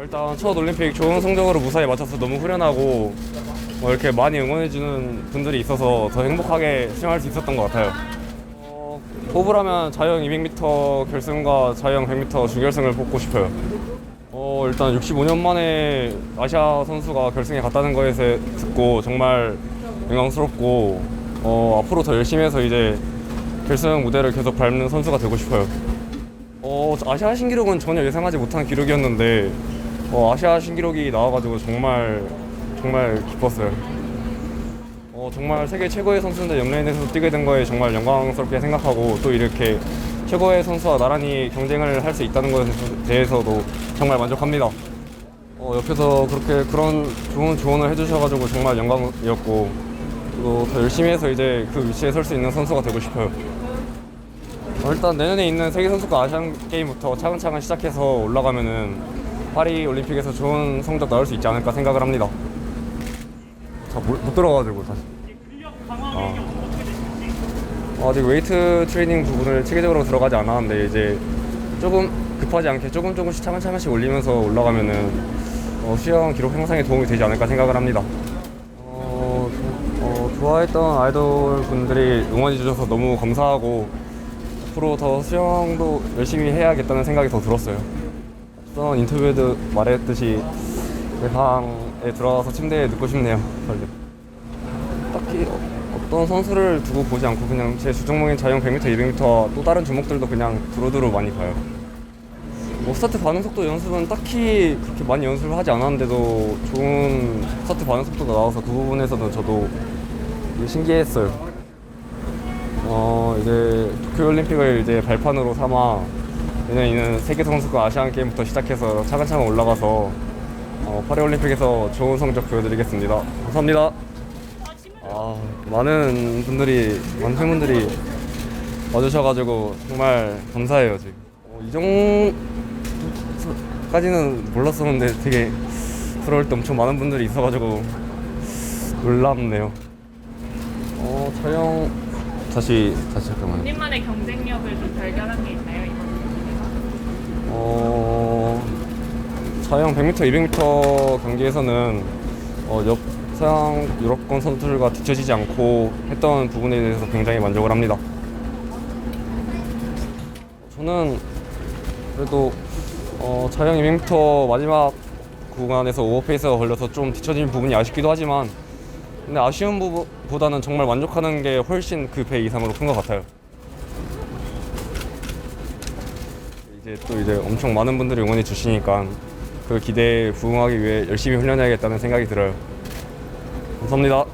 일단 첫 올림픽 좋은 성적으로 무사히 마쳐서 너무 후련하고 뭐 이렇게 많이 응원해주는 분들이 있어서 더 행복하게 수영할 수 있었던 것 같아요. 어, 뽑으라면 자영 200m 결승과 자영 100m 준결승을 뽑고 싶어요. 어, 일단 65년 만에 아시아 선수가 결승에 갔다는 거에서 듣고 정말 영광스럽고 어, 앞으로 더 열심히 해서 이제 결승 무대를 계속 밟는 선수가 되고 싶어요. 어, 아시아 신기록은 전혀 예상하지 못한 기록이었는데 어, 아시아 신기록이 나와가지고 정말 정말 기뻤어요. 어, 정말 세계 최고의 선수인데 영레인에서 뛰게 된 거에 정말 영광스럽게 생각하고 또 이렇게 최고의 선수와 나란히 경쟁을 할 수 있다는 것에 대해서도 정말 만족합니다. 어, 옆에서 그렇게 그런 좋은 조언을 해주셔가지고 정말 영광이었고 또 더 열심히 해서 이제 그 위치에 설 수 있는 선수가 되고 싶어요. 어, 일단 내년에 있는 세계 선수권 아시안 게임부터 차근차근 시작해서 올라가면은 파리 올림픽에서 좋은 성적 나올 수 있지 않을까 생각을 합니다. 자못 들어가지고 다시. 아. 아직 웨이트 트레이닝 부분을 체계적으로 들어가지 않았는데 이제 조금 급하지 않게 조금 조금씩 차근차근씩 올리면서 올라가면은 어, 수영 기록 향상에 도움이 되지 않을까 생각을 합니다. 어, 조- 어, 좋아했던 아이돌 분들이 응원해 주셔서 너무 감사하고 앞으로 더 수영도 열심히 해야겠다는 생각이 더 들었어요. 앞선 인터뷰에도 말했듯이 내 방에 들어가서 침대에 눕고 싶네요. 빨리. 딱히 어떤 선수를 두고 보지 않고 그냥 제 주종목인 자영 100m, 200m와 또 다른 종목들도 그냥 두루두루 많이 봐요. 뭐 스타트 반응 속도 연습은 딱히 그렇게 많이 연습을 하지 않았는데도 좋은 스타트 반응 속도가 나와서 그 부분에서는 저도 신기했어요. 어 이제 도쿄올림픽을 이제 발판으로 삼아 내년 있는 세계 선수권 아시안 게임부터 시작해서 차근차근 올라가서 어, 파리올림픽에서 좋은 성적 보여드리겠습니다. 감사합니다. 아, 많은 분들이, 많은 팬분들이 와주셔가지고 정말 감사해요, 지금. 어, 이 정도까지는 몰랐었는데 되게 들어올 때 엄청 많은 분들이 있어가지고 놀랍네요. 어, 촬영 다시, 다시 잠깐만요. 본인만의 경쟁력을 좀 발견한 게 있나요 이번? 어, 자영 100m, 200m 경기에서는 어, 옆 서양 유럽권 선수들과 뒤처지지 않고 했던 부분에 대해서 굉장히 만족을 합니다. 저는 그래도 어, 자영 200m 마지막 구간에서 오버페이스가 걸려서 좀 뒤처진 부분이 아쉽기도 하지만 근데 아쉬운 부분보다는 정말 만족하는 게 훨씬 그 배 이상으로 큰 것 같아요. 이제 또 이제 엄청 많은 분들이 응원해 주시니까 그 기대에 부응하기 위해 열심히 훈련해야겠다는 생각이 들어요. 감사합니다.